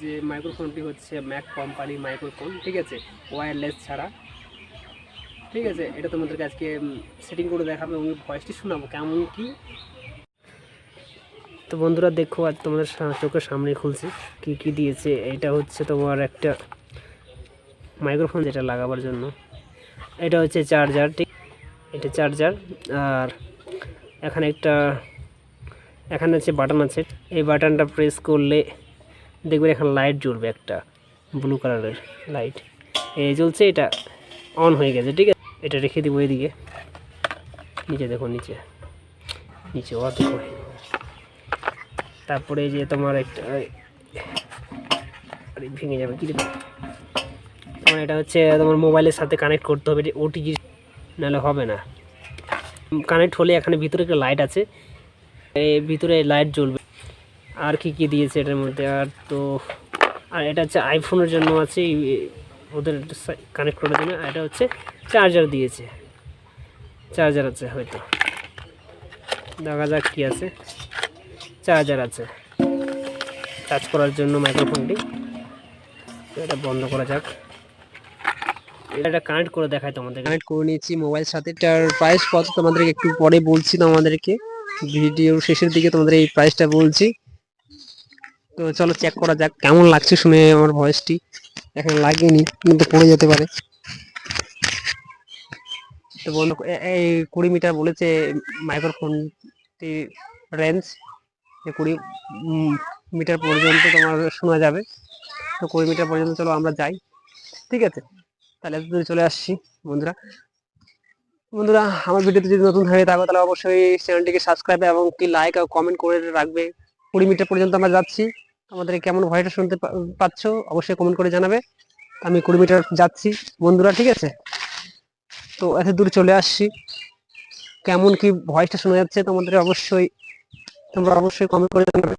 যে মাইক্রোফোনটি হচ্ছে Mac company microphone, ঠিক আছে? ওয়্যারলেস ছাড়া। ঠিক আছে? এটা তোমাদেরকে আজকে সেটিং করে দেখাবো এবং ভয়েসটি শোনাবো কেমন কি। তো বন্ধুরা, দেখো, আজ তোমাদের চোখের সামনে খুলছে। কি কি দিয়েছে? এটা হচ্ছে তোমার একটা মাইক্রোফোন যেটা লাগাবার জন্য। এটা হচ্ছে চার্জার, ঠিক? এটা চার্জার, আর এখানে একটা এখানে হচ্ছে বাটন আছে। এই বাটনটা প্রেস করলে দেখবেন এখানে লাইট জ্বলবে একটা ব্লু কালারের লাইট এই জ্বলছে, এটা অন হয়ে গেছে, ঠিক আছে? এটা রেখে দিব এদিকে। নিচে দেখো নিচে। নিচে অত করে। তারপরে যে তোমার একটা ভেঙে যাবে, কি? তোমার এটা হচ্ছে তোমার মোবাইলের সাথে কানেক্ট করতে হবে ওটিজি নাহলে হবে না। কানেক্ট হলে এখানে ভিতরে একটা লাইট আছে। এই ভিতরে লাইট জ্বলবে। আর কি কি দিয়েছে এটার মধ্যে? আর তো, আর এটা হচ্ছে আইফোনের জন্য আছে ওদের কানেক্ট করার জন্য। আর এটা হচ্ছে চার্জার দিয়েছে। চার্জার আছে হয়তো। দেখা যাক কী আছে। চার্জার আছে। চার্জ করার জন্য মাইক্রোফোনটি এটা বন্ধ করা যাক। এটা কানেক্ট করে দেখায় তোমাদের কানেক্ট করে নিয়েছি মোবাইল সাথে। এটার প্রাইস কত? তোমাদেরকে একটু পরে বলছি তোমাদেরকে। ভিডিওর শেষের দিকে তোমাদের এই প্রাইসটা বলছি। তো চলো চেক করা যাক, কেমন লাগছে শুনে আমার ভয়েসটি এখন লাগেনি, কিন্তু পড়ে যেতে পারে। তো বন্ধু এই কুড়ি মিটার বলেছে মাইক্রোফোনটি রেঞ্জ কুড়ি মিটার পর্যন্ত তোমার শোনা যাবে। তো কুড়ি মিটার পর্যন্ত চলো আমরা যাই। ঠিক আছে? তাহলে চলে আসছি, বন্ধুরা। বন্ধুরা, আমার ভিডিওতে যদি নতুন হয়ে থাকো, তাহলে অবশ্যই চ্যানেলটিকে সাবস্ক্রাইব এবং কি লাইক আর কমেন্ট করে রাখবে। কুড়ি মিটার পর্যন্ত আমরা যাচ্ছি। আমাদের কেমন ভয়টা শুনতে পাচ্ছ, অবশ্যই কমেন্ট করে জানাবে। আমি কুড়ি মিটার যাচ্ছি। বন্ধুরা, ঠিক আছে? তো এত দূর চলে আসছি। কেমন কি ভয়েসটা শোনা যাচ্ছে তোমাদের অবশ্যই, তোমরা অবশ্যই কমেন্ট করে জানাবে।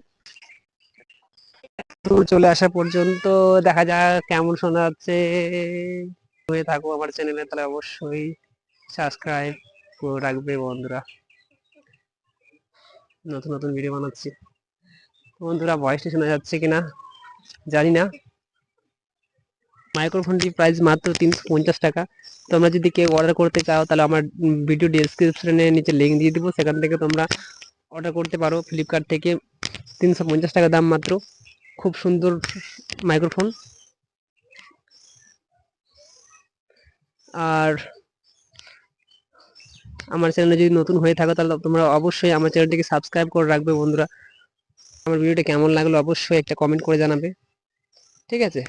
দূর চলে আসা পর্যন্ত দেখা যাক কেমন শোনা যাচ্ছে। হয়ে থাকো আমার চ্যানেলে তাহলে অবশ্যই। সাবস্ক্রাইব করে রাখবে বন্ধুরা। নতুন নতুন ভিডিও বানাচ্ছি। বন্ধুরা ভয়েসটি শোনা যাচ্ছে কিনা? জানি না। মাইক্রোফোনটির প্রাইস মাত্র তিনশো পঞ্চাশ টাকা। তোমরা যদি কেউ অর্ডার করতে চাও, তাহলে আমার ভিডিও ডিসক্রিপশনে নিচে লিঙ্ক দিয়ে দিব। সেখান থেকে তোমরা অর্ডার করতে পারো ফ্লিপকার্ট থেকে। তিনশো পঞ্চাশ টাকা দাম মাত্র। খুব সুন্দর মাইক্রোফোন আর আমার চ্যানেলে যদি নতুন হয়ে থাকো, তাহলে তোমরা অবশ্যই আমার চ্যানেলটিকে সাবস্ক্রাইব করে রাখবে বন্ধুরা। আমার ভিডিওটা কেমন লাগল অবশ্যই একটা কমেন্ট করে জানাবে। ঠিক আছে?